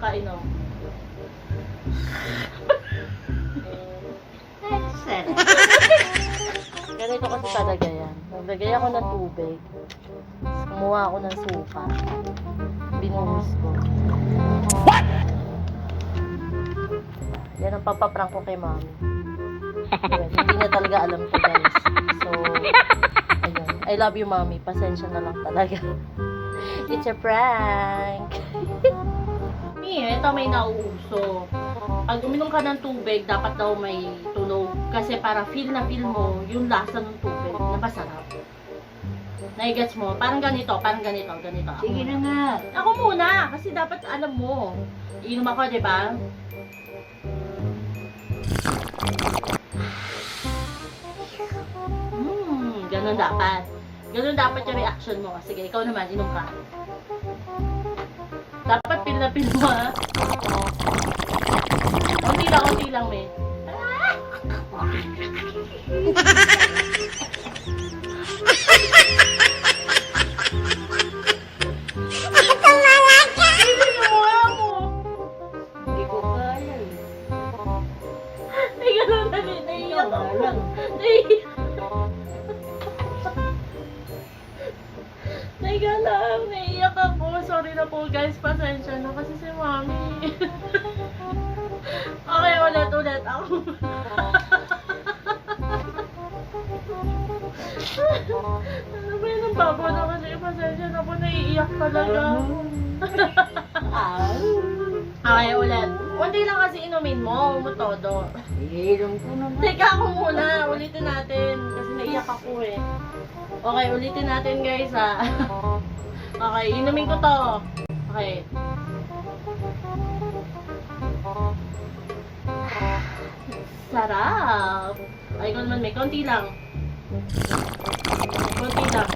Inom ka, inom. Sarap. Ganito kasi talaga yan. Naglagay ako ng tubig. Kumuha ako ng suka. Binuhos ko. What? Yan ang papaprank ko kay mami. Hindi na talaga alam ko guys. So, ayun. I love you mami. Pasensya na lang talaga. It's a prank. Eh, ito may nauuso. Pag uminom ka ng tubig, dapat daw may tunog. Kasi para feel na feel mo yung lasa ng tubig na masarap. Naigets mo? Parang ganito, parang ganito, ganito. Ako. Sige na nga. Ako muna, kasi dapat alam mo. Iinom ako, di ba? Hmm, ganun dapat. Ganun dapat yung reaction mo. Sige, ikaw naman, inom ka. Dapat feel mo, ha? Kunti lang, kunti lang, me. Hindi mo mo. Hindi ko kaya Sorry na po guys. Pasensya na kasi si mami. okay, ulit, ulit. Ako. ano ba yun ang babo na kasi pasensya na po. Naiiyak talaga. Okay, ulit. Kunti lang kasi inumin mo. Huwag mo todo. Iinom ko naman. Teka ako muna, ulitin natin. Kasi naiyak ako eh. Okay, ulitin natin guys ha. Okay, inumin ko to. Okay. Sarap. Ay, ko naman may konti lang. Konti lang.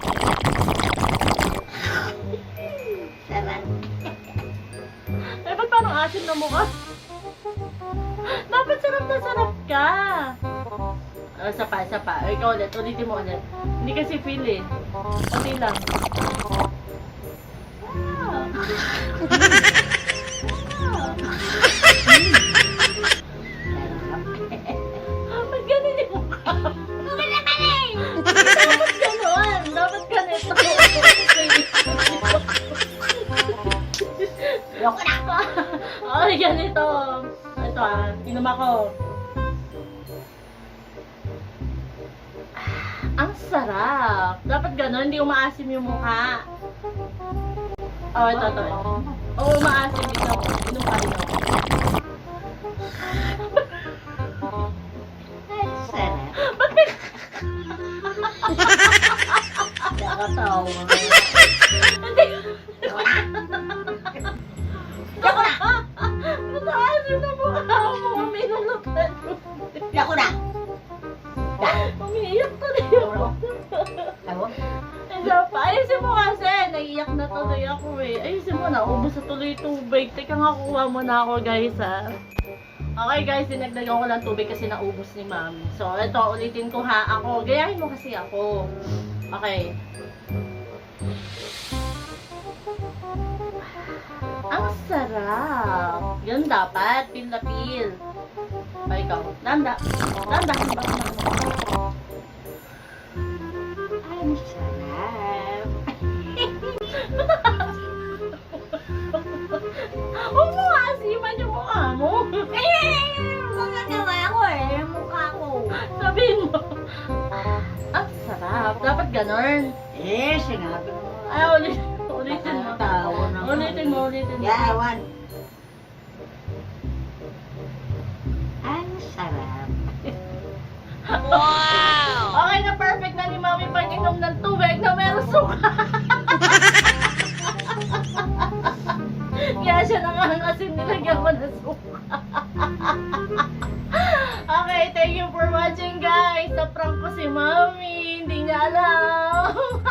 Sarap. Eh, ba't parang asin na mukha? Dapat sarap na sarap ka. Uh, isa pa, isa pa. Ikaw ulit, ulitin mo ulit. Hindi kasi feel eh. Konti lang. Ba't ganun yung mukha? Dapat ganun. Dapat ganito. Yok na. Ay, ganito. Ito ah, inom ako. Ang sarap. Dapat ganun, hindi umaasim yung mukha. Oh, ito, ito. Oo, oh, umaasim. Ito. Inom ka, inom. Sarap. Bakit? Nakatawa. Hindi. Yok na. Umaasim na mukha mo. Uminom na tayo. Yok na. Umiiyak tuloy ako. Ako? Hindi pa. Ayusin mo kasi. Naiiyak na tuloy ako eh. Ayusin mo na. Ubus na tuloy tubig. Teka nga, kuha mo na ako guys ha. Okay guys, dinagdagan ko lang tubig kasi naubos ni mami. So, ito, ulitin ko ha. Ako, gayahin mo kasi ako. Okay. Ang sarap. Yun dapat. Pil na pil. O, ikaw. Nanda. Nanda. Nanda. Ganon. Eh, sinabi mo. Ay, ulit, ulitin mo. Nakatawa naman. Ulitin mo, ulitin mo. Yawan. Ang sarap. Okay thank you for watching guys. Sa prank ko si Mami. Hindi niya alam.